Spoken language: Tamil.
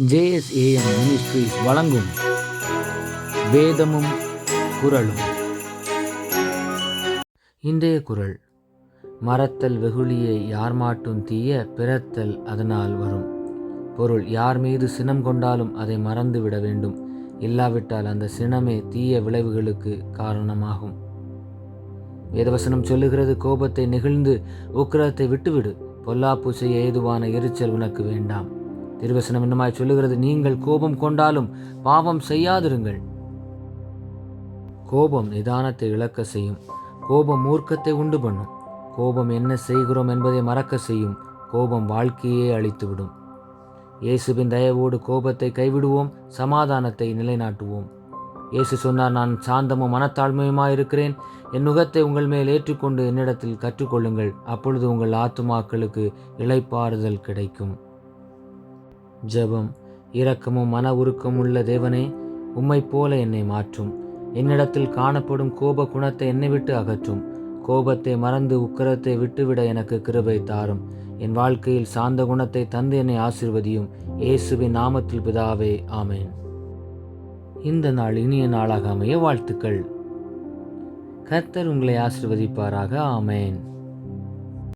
ஜேஎஸ்ஏஎம் மினிஸ்ட்ரிஸ் வழங்கும் வேதமும் குரலும் இன்றைய குரல் மறத்தல் வெகுளியை யார் மாட்டும் தீய பிறத்தல் அதனால் வரும். பொருள் யார் மீது சினம் கொண்டாலும் அதை மறந்து விட வேண்டும். இல்லாவிட்டால் அந்த சினமே தீய விளைவுகளுக்கு காரணமாகும். வேதவசனம் சொல்லுகிறது கோபத்தை நெகிழ்ந்து உக்கிரத்தை விட்டுவிடு. பொல்லாப்பு செய்ய ஏதுவான எரிச்சல் உனக்கு வேண்டாம். திருவசனம் என்னமாய் சொல்லுகிறது நீங்கள் கோபம் கொண்டாலும் பாவம் செய்யாதிருங்கள். கோபம் நிதானத்தை இழக்க செய்யும். கோபம் மூர்க்கத்தை உண்டு பண்ணும். கோபம் என்ன செய்கிறோம் என்பதை மறக்க செய்யும். கோபம் வாழ்க்கையே அழித்துவிடும். இயேசுவின் தயவோடு கோபத்தை கைவிடுவோம் சமாதானத்தை நிலைநாட்டுவோம். இயேசு சொன்னார் நான் சாந்தமும் மனத்தாழ்மையுமாயிருக்கிறேன். என் நுகத்தை உங்கள் மேல் ஏற்றுக்கொண்டு என்னிடத்தில் கற்றுக்கொள்ளுங்கள். அப்பொழுது உங்கள் ஆத்துமாக்களுக்கு இளைப்பாறுதல் கிடைக்கும். ஜெபம். இரக்கமும் மன உருக்கம் உள்ள தேவனே உம்மைப் போல என்னை மாற்றும். என்னிடத்தில் காணப்படும் கோப குணத்தை என்னை விட்டு அகற்றும். கோபத்தை மறந்து உக்கரத்தை விட்டுவிட எனக்கு கிருபை தாரும். என் வாழ்க்கையில் சாந்த குணத்தை தந்து என்னை ஆசிர்வதியும். இயேசுவின் நாமத்தில் பிதாவே ஆமேன். இந்த நாள் இனிய நாளாக அமைய வாழ்த்துக்கள். கர்த்தர் உங்களை ஆசிர்வதிப்பாராக ஆமேன்.